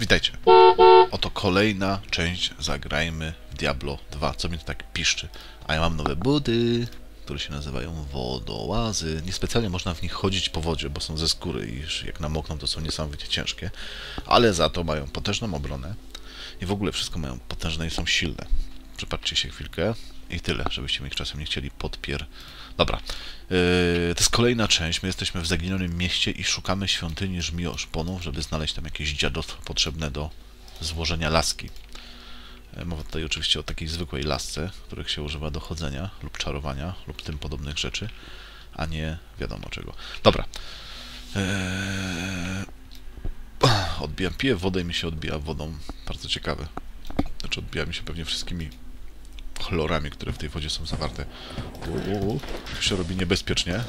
Witajcie. Oto kolejna część Zagrajmy w Diablo 2. Co mi to tak piszczy? A ja mam nowe buty, które się nazywają wodołazy. Niespecjalnie można w nich chodzić po wodzie, bo są ze skóry i jak namokną, to są niesamowicie ciężkie. Ale za to mają potężną obronę i w ogóle wszystko mają potężne i są silne. Przypatrzcie się chwilkę i tyle, żebyście mi czasem nie chcieli podpier... Dobra. Yy, to jest kolejna część. My jesteśmy w zaginionym mieście i szukamy świątyni Żmioszponów, żeby znaleźć tam jakieś dziadostwo potrzebne do złożenia laski. Yy, Mowa tutaj oczywiście o takiej zwykłej lasce, których się używa do chodzenia lub czarowania lub tym podobnych rzeczy, a nie wiadomo czego. Dobra. Yy, Odbijam, piję wodę i mi się odbija wodą. Bardzo ciekawe. Znaczy odbija mi się pewnie wszystkimi chlorami, które w tej wodzie są zawarte. Uuu, to się robi niebezpiecznie.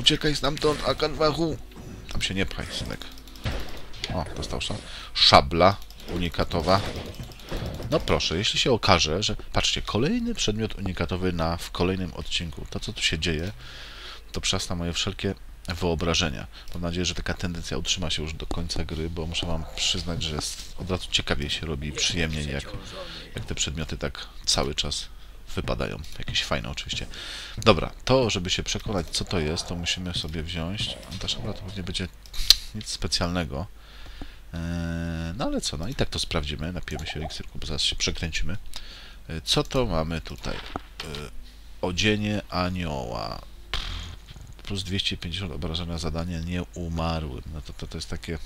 Uciekaj stamtąd, Akanwachu! Tam się nie pchaj, synek. O, dostał. Szabla unikatowa. No proszę, jeśli się okaże, że... Patrzcie, kolejny przedmiot unikatowy na, w kolejnym odcinku. To, co tu się dzieje, to przerasta moje wszelkie wyobrażenia. Mam nadzieję, że taka tendencja utrzyma się już do końca gry, bo muszę wam przyznać, że od razu ciekawiej się robi i przyjemniej, jak, jak te przedmioty tak cały czas wypadają. Jakieś fajne oczywiście. Dobra, to żeby się przekonać, co to jest, to musimy sobie wziąć... Ta szabla to pewnie będzie nic specjalnego. Eee, no ale co, no i tak to sprawdzimy. Napijemy się eliksirku, bo zaraz się przekręcimy. Eee, Co to mamy tutaj? Eee, Odzienie anioła plus 250 obrażenia zadania nie umarłym. No to, to, to jest takie...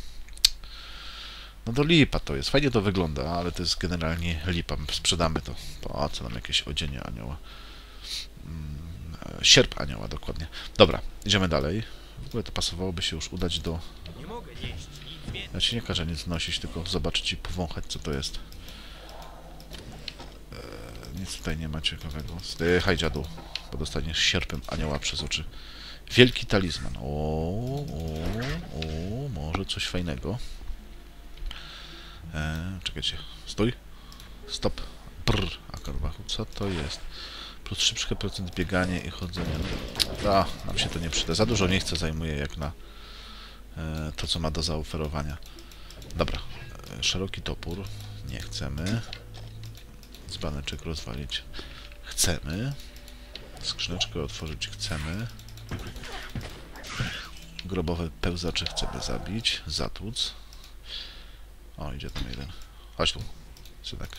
No to lipa to jest. Fajnie to wygląda, ale to jest generalnie lipa. Sprzedamy to. Po co nam jakieś odzienie anioła? Mm, e, Sierp anioła, dokładnie. Dobra, idziemy dalej. W ogóle to pasowałoby się już udać do... Ja ci nie każę nic nosić, tylko zobaczyć i powąchać, co to jest. E, Nic tutaj nie ma ciekawego. Zdychaj, dziadu, bo dostaniesz sierpem anioła przez oczy. Wielki talizman. O, o, o, może coś fajnego. E, czekajcie. Stój. Stop. Brr. A karwachu, co to jest? Plus 3% bieganie i chodzenie. A, nam się to nie przyda. Za dużo miejsca zajmuje jak na e, to, co ma do zaoferowania. Dobra. E, szeroki topór. Nie chcemy. Dzbaneczek rozwalić. Chcemy. Skrzyneczkę otworzyć chcemy. Grobowe pełzacze chcemy zabić. Zatłuc. O, idzie tam jeden. Chodź tu, synek.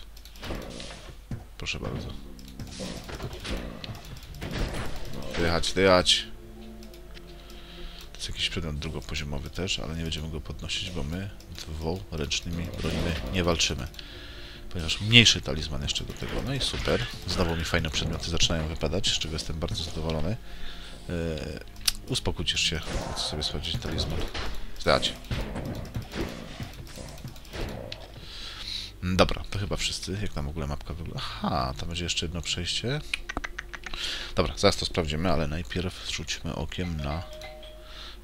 Proszę bardzo. Dychać, dychać. To jest jakiś przedmiot drugopoziomowy też, ale nie będziemy go podnosić, bo my dwuręcznymi brońmi nie walczymy. Ponieważ mniejszy talizman jeszcze do tego. No i super. Znowu mi fajne przedmioty zaczynają wypadać, z czego jestem bardzo zadowolony. Yy, uspokójcie się. Chcę sobie sprawdzić talizman. Zdać. Dobra, to chyba wszyscy. Jak tam w ogóle mapka wygląda? Aha, tam będzie jeszcze jedno przejście. Dobra, zaraz to sprawdzimy, ale najpierw rzućmy okiem na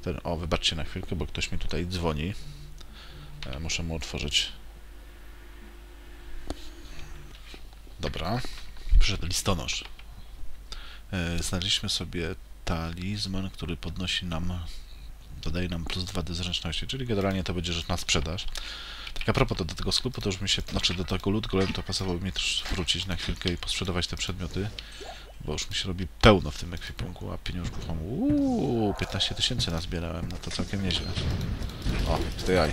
ten... O, wybaczcie na chwilkę, bo ktoś mi tutaj dzwoni. E, muszę mu otworzyć. Dobra. Przyszedł listonosz. E, znaleźliśmy sobie talizman, który podnosi nam, dodaje nam plus 2 do zręczności, czyli generalnie to będzie rzecz na sprzedaż. Tak a propos, to do tego sklepu to już mi się, znaczy do tego loot golem to pasowało mi też wrócić na chwilkę i posprzedawać te przedmioty, bo już mi się robi pełno w tym ekwipunku, a pieniążków mam, uuu, 15 tysięcy nazbierałem, no to całkiem nieźle. O, zdejaj.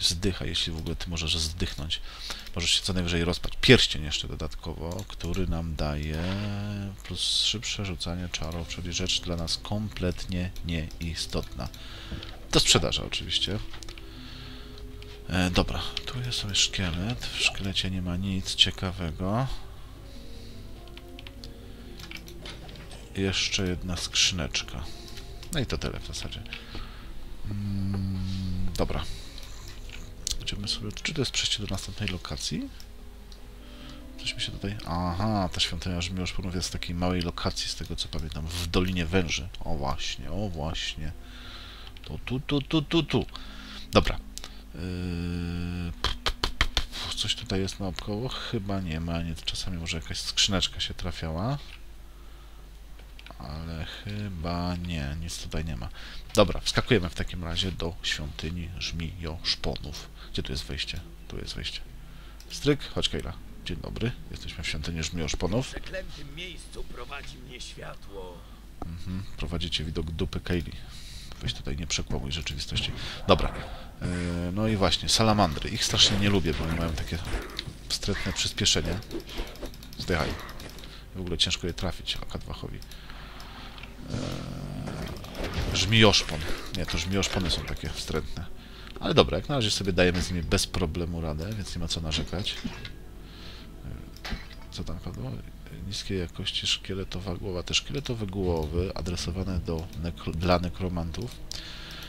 Zdycha, jeśli w ogóle ty możesz zdychnąć. Możesz się co najwyżej rozpać. Pierścień jeszcze dodatkowo, który nam daje plus szybsze rzucanie czarów, czyli rzecz dla nas kompletnie nieistotna. Do sprzedaży oczywiście. E, dobra, tu jest sobie szkielet. W szkielecie nie ma nic ciekawego. Jeszcze jedna skrzyneczka. No i to tyle w zasadzie. Mm, dobra. Sobie... Czy to jest przejście do następnej lokacji? Coś mi się tutaj... Aha, ta świątynia Żmioszpunów jest z takiej małej lokacji, z tego co pamiętam, w Dolinie Węży. O właśnie, o właśnie. To tu, tu, tu, tu, tu. Dobra. Yy... Coś tutaj jest naokoło? Chyba nie ma nic. Czasami może jakaś skrzyneczka się trafiała. Ale chyba nie, nic tutaj nie ma. Dobra, wskakujemy w takim razie do świątyni żmijoszponów. Gdzie tu jest wejście? Tu jest wejście. Stryk, chodź Kejla. Dzień dobry, jesteśmy w świątyni żmijoszponów. W przeklętym miejscu prowadzi mnie światło. Mhm, prowadzicie widok dupy Kejli. Weź tutaj nie przekłamuj rzeczywistości. Dobra. Yy, no i właśnie, salamandry. Ich strasznie nie lubię, bo one mają takie wstrętne przyspieszenie. Zdychaj. W ogóle ciężko je trafić akadwachowi. Żmijoszpon. Nie, to żmijoszpony są takie wstrętne. Ale dobra, jak na razie sobie dajemy z nimi bez problemu radę, więc nie ma co narzekać. Yy, Co tam padło? Niskiej jakości szkieletowa głowa. Te szkieletowe głowy adresowane do nekro, dla nekromantów,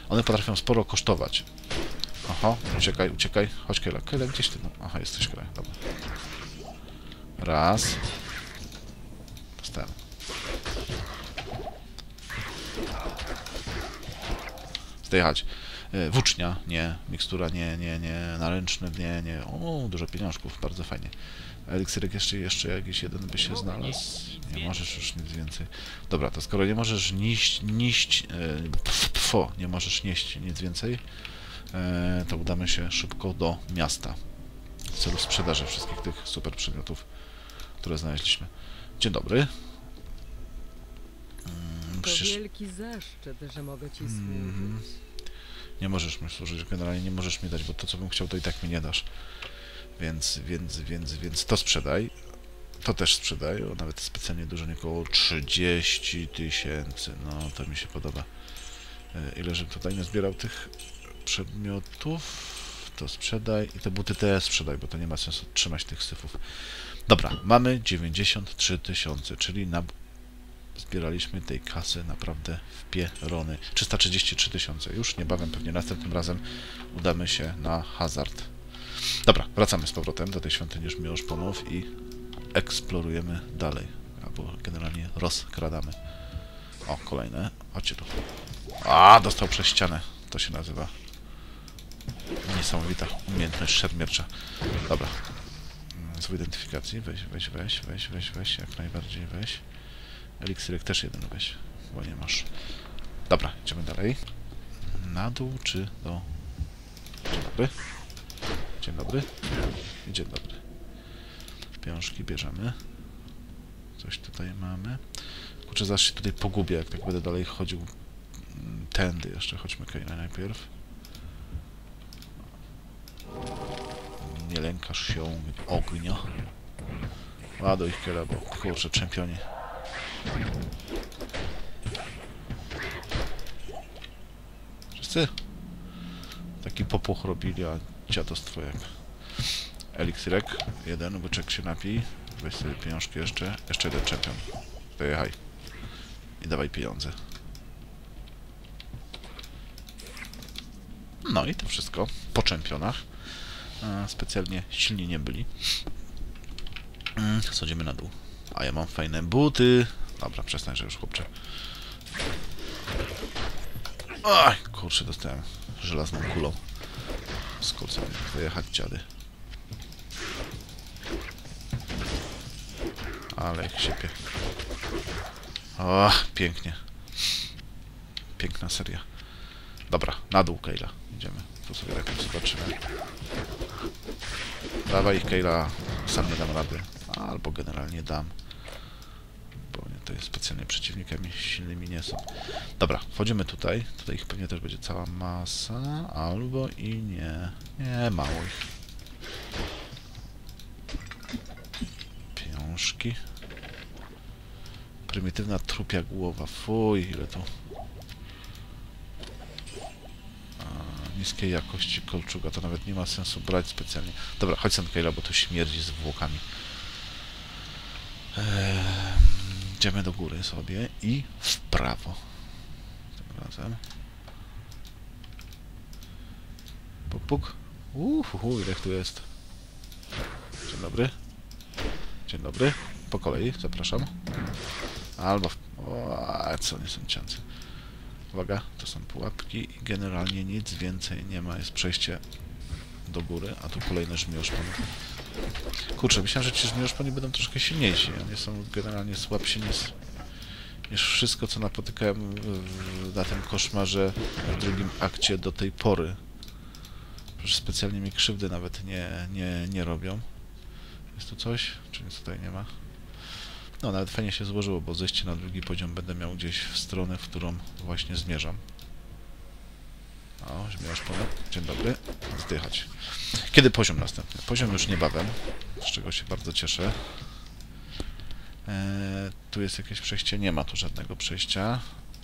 one potrafią sporo kosztować. Aha, uciekaj, uciekaj. Chodź, Kela. Kela, gdzieś ty? No, aha, jesteś Kela, dobra. Raz. Dostałem. Zdejechać. E, Włócznia, nie. Mikstura, nie, nie, nie. Naręczny, nie, nie. O, dużo pieniążków, bardzo fajnie. Eliksyrek jeszcze, jeszcze jakiś jeden by się znalazł? Nie możesz już nic więcej. Dobra, to skoro nie możesz niść, niść, e, pf, pfo, nie możesz nieść nic więcej, e, to udamy się szybko do miasta w celu sprzedaży wszystkich tych super przedmiotów, które znaleźliśmy. Dzień dobry. To Przecież wielki zaszczyt, że mogę ci Mhm. służyć. nie możesz mi służyć, generalnie nie możesz mi dać, bo to co bym chciał, to i tak mi nie dasz. Więc, więc, więc, więc to sprzedaj. To też sprzedaj, o, nawet specjalnie dużo, nie około 30 tysięcy. No, to mi się podoba. E, Ile żebym tutaj nie zbierał tych przedmiotów, to sprzedaj. I te buty też sprzedaj, bo to nie ma sensu trzymać tych syfów. Dobra, mamy 93 tysiące, czyli na... zbieraliśmy tej kasy naprawdę w pierony. 333 tysiące. Już niebawem, pewnie następnym razem udamy się na hazard. Dobra, wracamy z powrotem do tej świątyni Żmijoszponów i eksplorujemy dalej. Albo generalnie rozkradamy. O, kolejne. Chodźcie tu. A, dostał przez ścianę. To się nazywa niesamowita umiejętność szermiercza. Dobra. Mm, Z identyfikacji. Weź, weź, weź, weź, weź, weź. Jak najbardziej weź. Eliksyrek też jeden weź, bo nie masz. Dobra, idziemy dalej. Na dół czy do... Dzień dobry. Dzień dobry. Dzień dobry. Piążki bierzemy. Coś tutaj mamy. Kurczę, zaraz się tutaj pogubię, jak tak będę dalej chodził mm, tędy jeszcze. Chodźmy Kejna najpierw. Nie lękasz się ognia. Ładuj ich bo kurczę, czempionie. Wszyscy? Taki popuch robili, a dziadostwo jak eliksirek. Jeden, łyczek się napij. Weź sobie pieniążki jeszcze. Jeszcze jeden czempion. Dojechaj. I dawaj pieniądze. No i to wszystko po czempionach. Specjalnie silni nie byli. Mm, Schodzimy na dół. A ja mam fajne buty. Dobra, przestań, że już chłopcze. Oj, kurczę, dostałem żelazną kulą. Skurczę, wyjechać dziady. Ale jak siepie. O, pięknie. Piękna seria. Dobra, na dół Kejla. Idziemy. Tu sobie tak zobaczymy. Dawaj Kejla. Sam nie dam rady. Albo generalnie dam. Bo specjalnie przeciwnikami silnymi nie są. Dobra, wchodzimy tutaj. Tutaj ich pewnie też będzie cała masa. Albo i nie. Nie, mało ich. Pieniążki. Prymitywna trupia głowa. Fuj, ile. A, niskiej jakości kolczuga. To nawet nie ma sensu brać specjalnie. Dobra, chodź sam Kejla, bo tu śmierdzi zwłokami. Eee, idziemy do góry sobie i w prawo. Tym razem. Puk, puk. Uhuhu, ile tu jest. Dzień dobry. Dzień dobry. Po kolei, zapraszam. Albo... W... O, co, nie są ciący. Uwaga, to są pułapki i generalnie nic więcej nie ma. Jest przejście do góry, a tu kolejne żmioszpony. Kurczę, myślałem, że ci żmioszponi będą troszkę silniejsi. Oni są generalnie słabsi niż, niż wszystko, co napotykałem w- na tym koszmarze w drugim akcie do tej pory. Że specjalnie mi krzywdy nawet nie, nie, nie robią. Jest tu coś? Czy nic tutaj nie ma? No, nawet fajnie się złożyło, bo zejście na drugi poziom będę miał gdzieś w stronę, w którą właśnie zmierzam. O, zmierzasz ponad. Dzień dobry. Zdychać. Kiedy poziom następny? Poziom już niebawem, z czego się bardzo cieszę. Eee, tu jest jakieś przejście? Nie ma tu żadnego przejścia.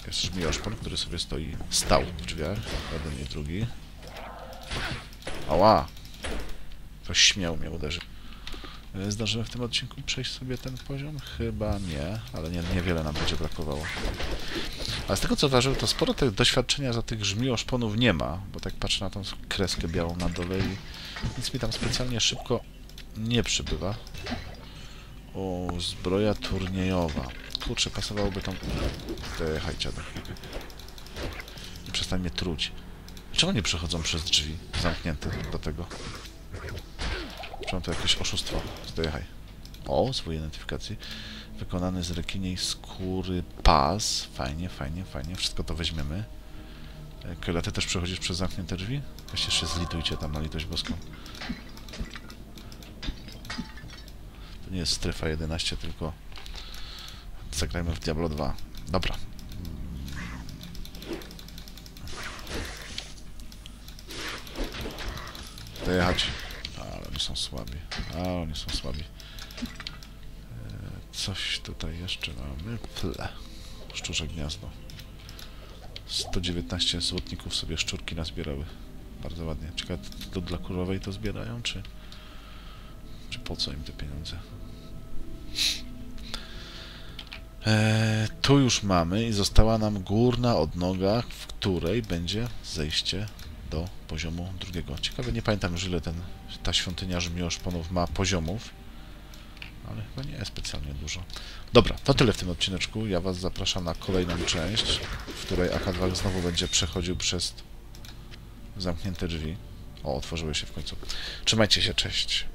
Jest żmioszpon, który sobie stoi, stał w drzwiach. Jeden i drugi. Ała! Ktoś śmiał mnie uderzyć. E, Zdążymy w tym odcinku przejść sobie ten poziom? Chyba nie, ale nie, niewiele nam będzie brakowało. Ale z tego co zauważyłem, to sporo tych doświadczenia za tych żmioszponów nie ma, bo tak patrzę na tą kreskę białą na dole i nic mi tam specjalnie szybko nie przybywa. O, zbroja turniejowa. Kurczę, pasowałoby tam... Dechaj, dziadek. I przestań mnie truć. Czemu nie przechodzą przez drzwi zamknięte do tego? Czemu to jakieś oszustwo? Zdejechaj. O, swój identyfikacji. Wykonany z rekiniej skóry pas. Fajnie, fajnie, fajnie. Wszystko to weźmiemy. E, Kyla, ty też przechodzisz przez zamknięte drzwi? Weźcie się zlitujcie tam na litość boską. To nie jest strefa 11, tylko zagrajmy w Diablo 2. Dobra. Dojechać. Oni są słabi. A, oni są słabi. E, Coś tutaj jeszcze mamy. Ple. Szczurze gniazdo. 119 złotników sobie szczurki nazbierały. Bardzo ładnie. Ciekawe, to dla królowej to zbierają, czy... Czy po co im te pieniądze? E, tu już mamy i została nam górna odnoga, w której będzie zejście do poziomu drugiego. Ciekawe, nie pamiętam już ile ten, ta świątynia Żmioszponów ma poziomów, ale chyba nie jest specjalnie dużo. Dobra, to tyle w tym odcineczku. Ja Was zapraszam na kolejną część, w której AK2 znowu będzie przechodził przez zamknięte drzwi. O, otworzyły się w końcu. Trzymajcie się, cześć.